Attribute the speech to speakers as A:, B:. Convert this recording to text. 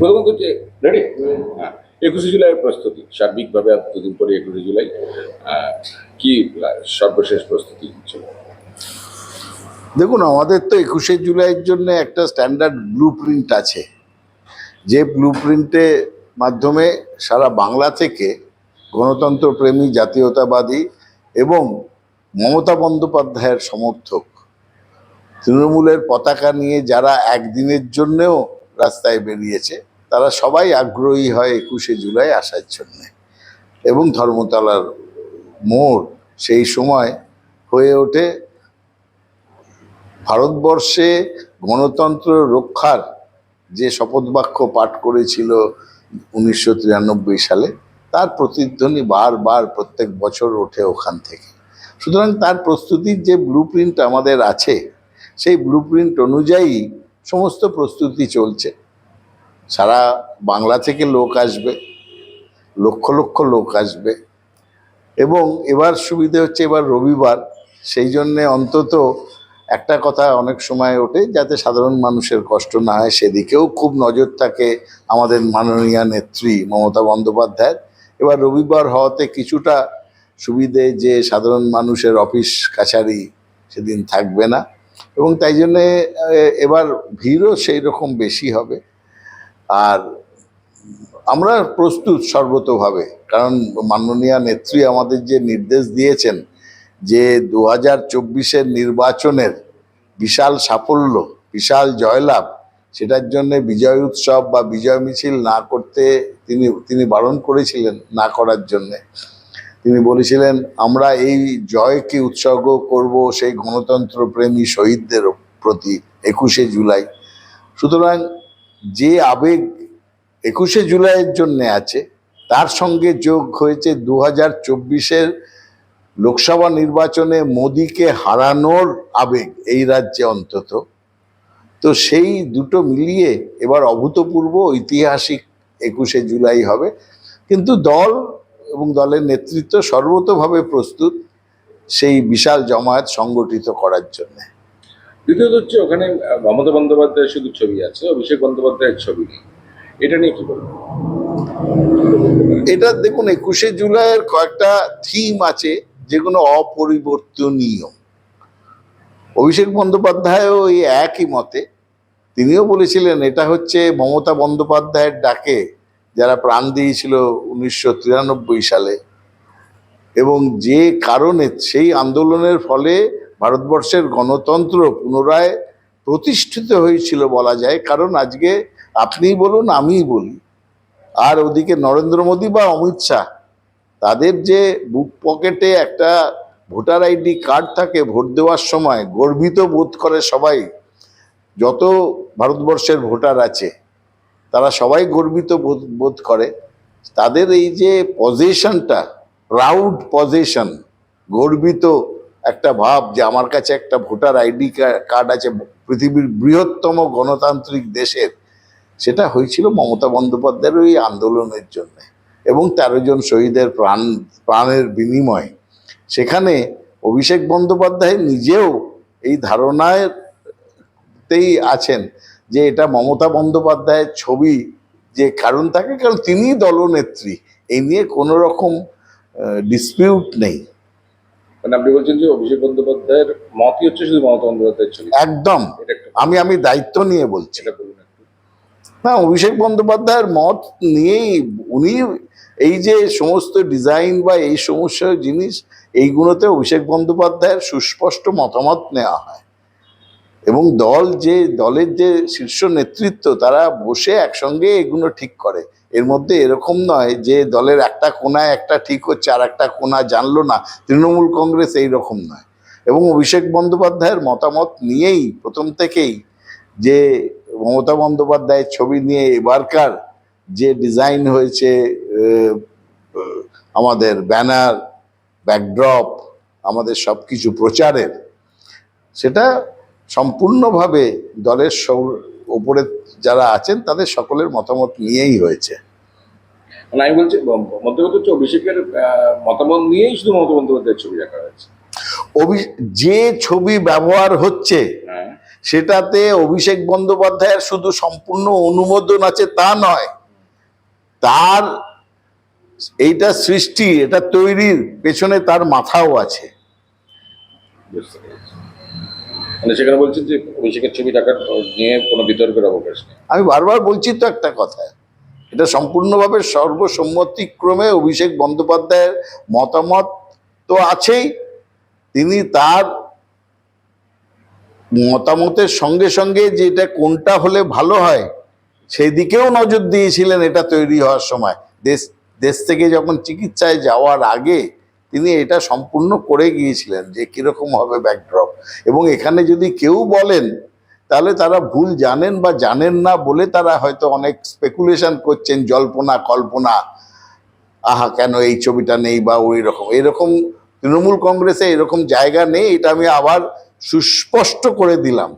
A: প্রথমত হচ্ছে রেডি হ্যাঁ। একুশে জুলাইয়ের প্রস্তুতি, সার্বিকভাবে আর পরে একুশে জুলাই। কি সর্বশেষ প্রস্তুতি ছিল?
B: দেখুন, আমাদের তো একুশে জুলাইয়ের জন্য একটা স্ট্যান্ডার্ড ব্লু প্রিন্ট আছে। যে ব্লু প্রিন্টের মাধ্যমে সারা বাংলা থেকে গণতন্ত্র প্রেমী, জাতীয়তাবাদী এবং মমতা বন্দ্যোপাধ্যায়ের সমর্থক তৃণমূলের পতাকা নিয়ে যারা একদিনের জন্যেও রাস্তায় বেরিয়েছে তারা সবাই আগ্রহী হয় একুশে জুলাই আসার জন্যে। এবং ধর্মতলার মোড় সেই সময় হয়ে ওঠে ভারতবর্ষে গণতন্ত্র রক্ষার যে শপথবাক্য পাঠ করেছিল উনিশশো তিরানব্বই সালে, তার প্রতিধ্বনি বারবার প্রত্যেক বছর ওঠে ওখান থেকে। সুতরাং তার প্রস্তুতির যে ব্লু আমাদের আছে, সেই ব্লু অনুযায়ী সমস্ত প্রস্তুতি চলছে। সারা বাংলা থেকে লোক আসবে, লক্ষ লক্ষ লোক আসবে। এবং এবার সুবিধে হচ্ছে এবার রবিবার, সেই জন্যে অন্তত একটা কথা অনেক সময় ওঠে যাতে সাধারণ মানুষের কষ্ট না হয়। সেদিকেও খুব নজর থাকে আমাদের মাননীয় নেত্রী মমতা বন্দ্যোপাধ্যায়ের। এবার রবিবার হওয়াতে কিছুটা সুবিধে যে সাধারণ মানুষের অফিস কাছারি সেদিন থাকবে না। এবং তাই জন্যে এবার ভিড়ও সেই রকম বেশি হবে। আর আমরা প্রস্তুত সর্বতোভাবে, কারণ মাননীয় নেত্রী আমাদের যে নির্দেশ দিয়েছেন যে দু হাজার চব্বিশের নির্বাচনের বিশাল সাফল্য, বিশাল জয়লাভ, সেটার জন্য বিজয় উৎসব বা বিজয় মিছিল না করতে তিনি তিনি বারণ করেছিলেন না করার জন্যে। তিনি বলেছিলেন, আমরা এই জয়কে উৎসর্গ করব সেই গণতন্ত্র প্রেমী শহীদদের প্রতি একুশে জুলাই। সুতরাং যে আবেগ একুশে জুলাইয়ের জন্যে আছে, তার সঙ্গে যোগ হয়েছে দু হাজার চব্বিশের লোকসভা নির্বাচনে মোদিকে হারানোর আবেগ এই রাজ্যে অন্তত। তো সেই দুটো মিলিয়ে এবার অভূতপূর্ব ঐতিহাসিক একুশে জুলাই হবে। কিন্তু দল এবং দলের নেতৃত্ব সর্বতোভাবে প্রস্তুত সেই বিশাল জমায়েত সংগঠিত করার জন্য।
A: দ্বিতীয়ত হচ্ছে ওখানে মমতা বন্দ্যোপাধ্যায়ের শুধু ছবি আছে, অভিষেক বন্দ্যোপাধ্যায়ের ছবি নেই। এটা নিয়ে কি বলব
B: এটা দেখুন, একুশে জুলাইয়ের কয়েকটা থিম আছে, যেগুলো অপরিবর্তনীয়। অভিষেক বন্দ্যোপাধ্যায়ও এই একই মতে, তিনিও বলেছিলেন, এটা হচ্ছে মমতা বন্দ্যোপাধ্যায়ের ডাকে যারা প্রাণ দিয়েছিল উনিশশো তিরানব্বই সালে। এবং যে কারণে সেই আন্দোলনের ফলে ভারতবর্ষের গণতন্ত্র পুনরায় প্রতিষ্ঠিত হয়েছিল বলা যায়, কারণ আজকে আপনিই বলুন, আমিই বলি। আর ওদিকে নরেন্দ্র মোদী বা অমিত শাহ, তাদের যে বুক পকেটে একটা ভোটার আইডি কার্ড থাকে ভোট দেওয়ার সময়, গর্বিত বোধ করে সবাই, যত ভারতবর্ষের ভোটার আছে, তারা সবাই গর্বিত বোধ বোধ করে। তাদের এই যে পজিশনটা প্রাউড পজিশন গর্বিত একটা ভাব যে আমার কাছে একটা ভোটার আইডি কার্ড আছে, পৃথিবীর বৃহত্তম গণতান্ত্রিক দেশের। সেটা হয়েছিল মমতা বন্দ্যোপাধ্যায়ের ওই আন্দোলনের জন্য এবং তেরো জন শহীদের প্রাণ, প্রাণের বিনিময়। সেখানে অভিষেক বন্দ্যোপাধ্যায় নিজেও এই ধারণাতেই আছেন যে এটা মমতা বন্দ্যোপাধ্যায়ের ছবি যে কারণ থাকে, কারণ তিনিই দলনেত্রী। এই নিয়ে কোনো রকম ডিসপিউট নেই।
A: মানে আপনি বলছেন যে অভিষেক বন্দ্যোপাধ্যায়ের মতই হচ্ছে শুধু মমতা বন্দ্যোপাধ্যায়ের ছবি।
B: একদম। আমি আমি দায়িত্ব নিয়ে বলছি। না অভিষেক বন্দ্যোপাধ্যায়ের মত নিয়েই উনি এই যে সমস্ত ডিজাইন বা এই সমস্ত জিনিস এইগুলোতে অভিষেক বন্দ্যোপাধ্যায়ের সুস্পষ্ট মতামত নেওয়া হয়। এবং দল যে দলের যে শীর্ষ নেতৃত্ব তারা বসে একসঙ্গে এগুলো ঠিক করে। এর মধ্যে এরকম নয় যে দলের একটা কোনায় একটা ঠিক হচ্ছে আর একটা কোনা জানলো না। তৃণমূল কংগ্রেস এই রকম নয়। এবং অভিষেক বন্দ্যোপাধ্যায়ের মতামত নিয়েই প্রথম থেকেই যে মমতা বন্দ্যোপাধ্যায়ের ছবি নিয়ে এবারকার যে ডিজাইন হয়েছে আমাদের ব্যানার, ব্যাকড্রপ, আমাদের সব কিছু প্রচারের, সেটা সম্পূর্ণভাবে দলের সৌ- ওপরে যারা আছেন তাদের সকলের মতামত নিয়েই হয়েছে।
A: মানে আমি বলছি মধ্যবর্তী অভিষেকের মতামত নিয়েই শুধু মমতা বন্দ্যোপাধ্যায়ের ছবি রাখা হয়েছে।
B: অভি যে ছবি ব্যবহার হচ্ছে
A: হ্যাঁ।
B: সেটাতে অভিষেক বন্দ্যোপাধ্যায়ের শুধু সম্পূর্ণ অনুমোদন আছে তা নয় তার এইটা সৃষ্টি এটা তৈরির পেছনে তার মাথাও আছে।
A: মানে সেখানে বলছেন যে অভিষেকের ছবি নিয়ে কোনো বিতর্কের অবকাশ নেই
B: আমি বারবার বলছি তো একটা কথা, এটা সম্পূর্ণভাবে সর্বসম্মতিক্রমে অভিষেক বন্দ্যোপাধ্যায়ের মতামত তো আছেই। তিনি তার মতামতের সঙ্গে সঙ্গে যে এটা কোনটা হলে ভালো হয় সেই দিকেও নজর দিয়েছিলেন এটা তৈরি হওয়ার সময়। দেশ দেশ থেকে যখন চিকিৎসায় যাওয়ার আগে তিনি এটা সম্পূর্ণ করে গিয়েছিলেন যে কীরকম হবে ব্যাকড্রপ এবং এখানে যদি কেউ বলেন, তাহলে তারা ভুল জানেন বা জানেন না বলে তারা হয়তো অনেক স্পেকুলেশন করছেন, জল্পনা, কল্পনা। আহা, কেন এই ছবিটা নেই বা ওই রকম। এরকম তৃণমূল কংগ্রেসে এরকম জায়গা নেই, এটা আমি আবার সুস্পষ্ট করে দিলাম।